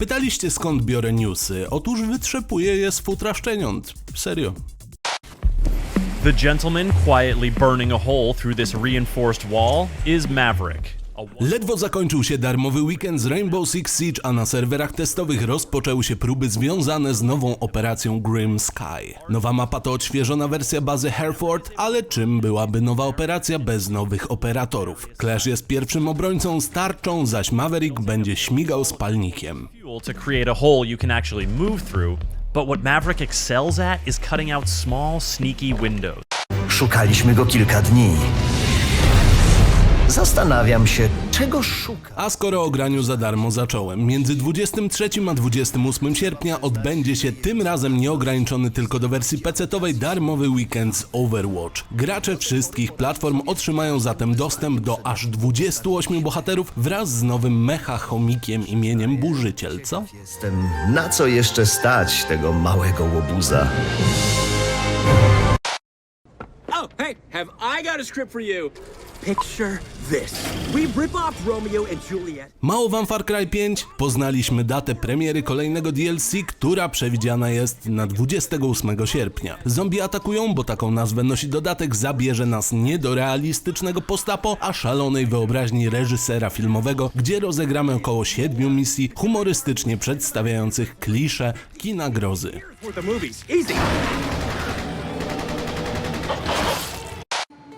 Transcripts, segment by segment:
Pytaliście skąd biorę newsy? Otóż wytrzepuję je z futra szczeniąt. Serio. The gentleman quietly burning a hole through this reinforced wall is Maverick. Ledwo zakończył się darmowy weekend z Rainbow Six Siege, a na serwerach testowych rozpoczęły się próby związane z nową operacją Grim Sky. Nowa mapa to odświeżona wersja bazy Hereford, ale czym byłaby nowa operacja bez nowych operatorów? Clash jest pierwszym obrońcą z tarczą, zaś Maverick będzie śmigał spalnikiem. fuel to create a hole you can actually move through, but what Maverick excels at is cutting out small, sneaky windows. Szukaliśmy go kilka dni. Zastanawiam się, czego szuka. A skoro o graniu za darmo zacząłem, między 23 a 28 sierpnia odbędzie się tym razem nieograniczony tylko do wersji PC-owej darmowy weekend z Overwatch. Gracze wszystkich platform otrzymają zatem dostęp do aż 28 bohaterów wraz z nowym mecha chomikiem imieniem Burzyciel, co? Jestem na co jeszcze stać tego małego łobuza. Hey, have I got a script for you? Picture this. We rip off Romeo and Juliet. Mało wam Far Cry 5? Poznaliśmy datę premiery kolejnego DLC, która przewidziana jest na 28 sierpnia. Zombie atakują, bo taką nazwę nosi dodatek, zabierze nas nie do realistycznego postapo, a szalonej wyobraźni reżysera filmowego, gdzie rozegramy około 7 misji humorystycznie przedstawiających klisze kina grozy.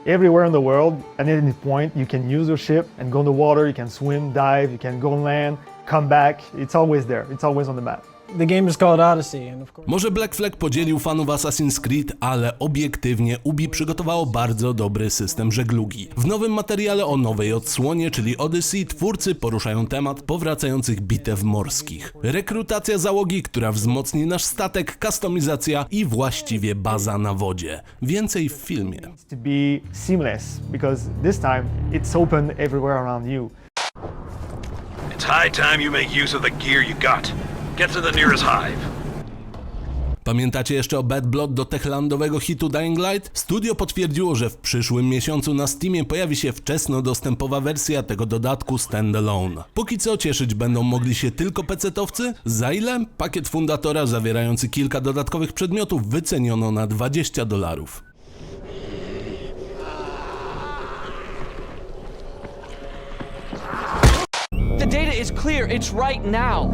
Everywhere in the world, at any point, you can use your ship and go in the water, you can swim, dive, you can go on land, come back. It's always there, it's always on the map. The game is called Odyssey, and of course. Może Black Flag podzielił fanów Assassin's Creed, ale obiektywnie Ubi przygotowało bardzo dobry system żeglugi. W nowym materiale o nowej odsłonie, czyli Odyssey, twórcy poruszają temat powracających bitew morskich. Rekrutacja załogi, która wzmocni nasz statek, kustomizacja i właściwie baza na wodzie. Więcej w filmie. To be seamless because this time it's open everywhere around you. It's high time you make use of the gear you got. Get to the nearest hive. Pamiętacie jeszcze o Bad Blood do techlandowego hitu Dying Light? Studio potwierdziło, że w przyszłym miesiącu na Steamie pojawi się wczesnodostępowa wersja tego dodatku standalone. Póki co cieszyć będą mogli się tylko pecetowcy? Za ile? Pakiet fundatora zawierający kilka dodatkowych przedmiotów wyceniono na 20 dolarów. The data is clear. It's right now.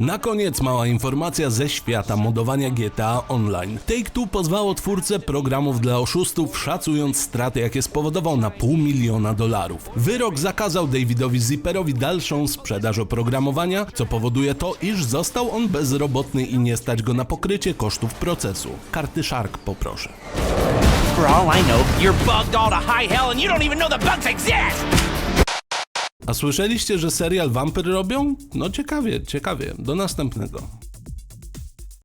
Na koniec mała informacja ze świata modowania GTA Online. Take-Two pozwało twórcę programów dla oszustów, szacując straty, jakie spowodował na pół miliona dolarów. Wyrok zakazał Davidowi Zipperowi dalszą sprzedaż oprogramowania, co powoduje to, iż został on bezrobotny i nie stać go na pokrycie kosztów procesu. Karty Shark poproszę. For all I know, you're bugged all to high hell and you don't even know the bugs exist! A słyszeliście, że serial Vampyr robią? No ciekawie, ciekawie. Do następnego.